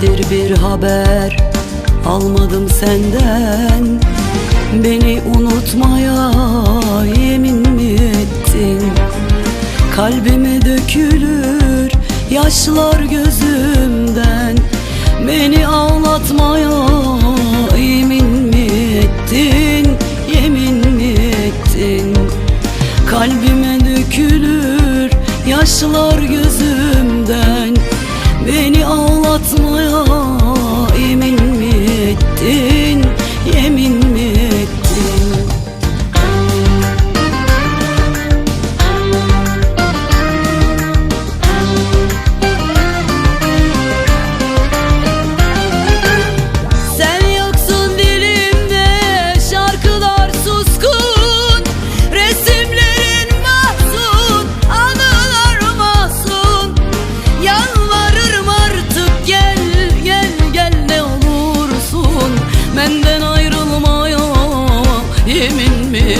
Günlerdir bir haber? Almadım senden. Beni unutmaya yemin mi ettin? Kalbime dökülür yaşlar gözümden. Beni ağlatmaya yemin mi ettin? Yemin mi ettin? Kalbime dökülür yaşlar gözümden Beni ağlatmaya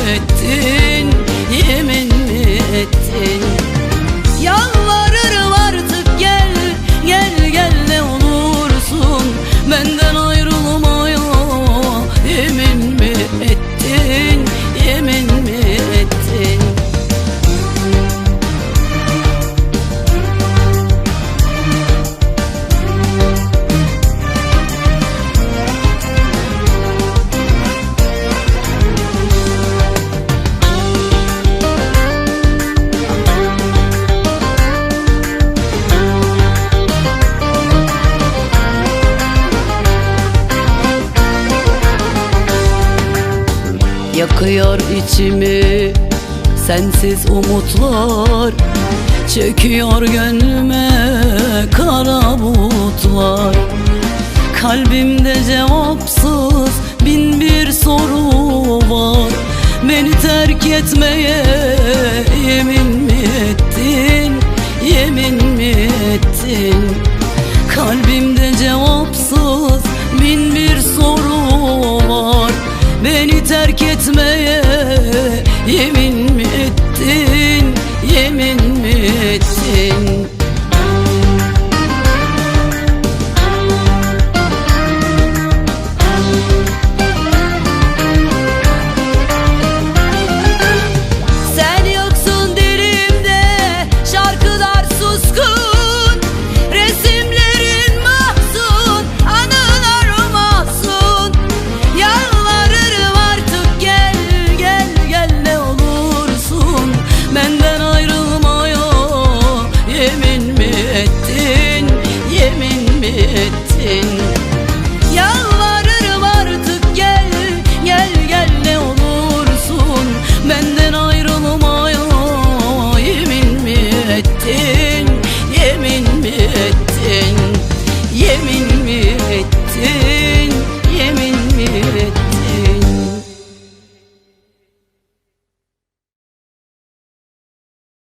ettin Yemin mi ettin? Yalvarırım artık gel gel gel ne olursun. Benden ayrılmaya yemin mi ettin Yemin Yakıyor içimi. Sensiz umutlar Çöküyor gönlüme kara bulutlar. Kalbimde cevapsız bin bir soru var. Beni terk etmeye yemin mi ettin? Yemin mi ettin? Kalbimde Beni terk etmeye yemin mi ettin? Yemin እጅ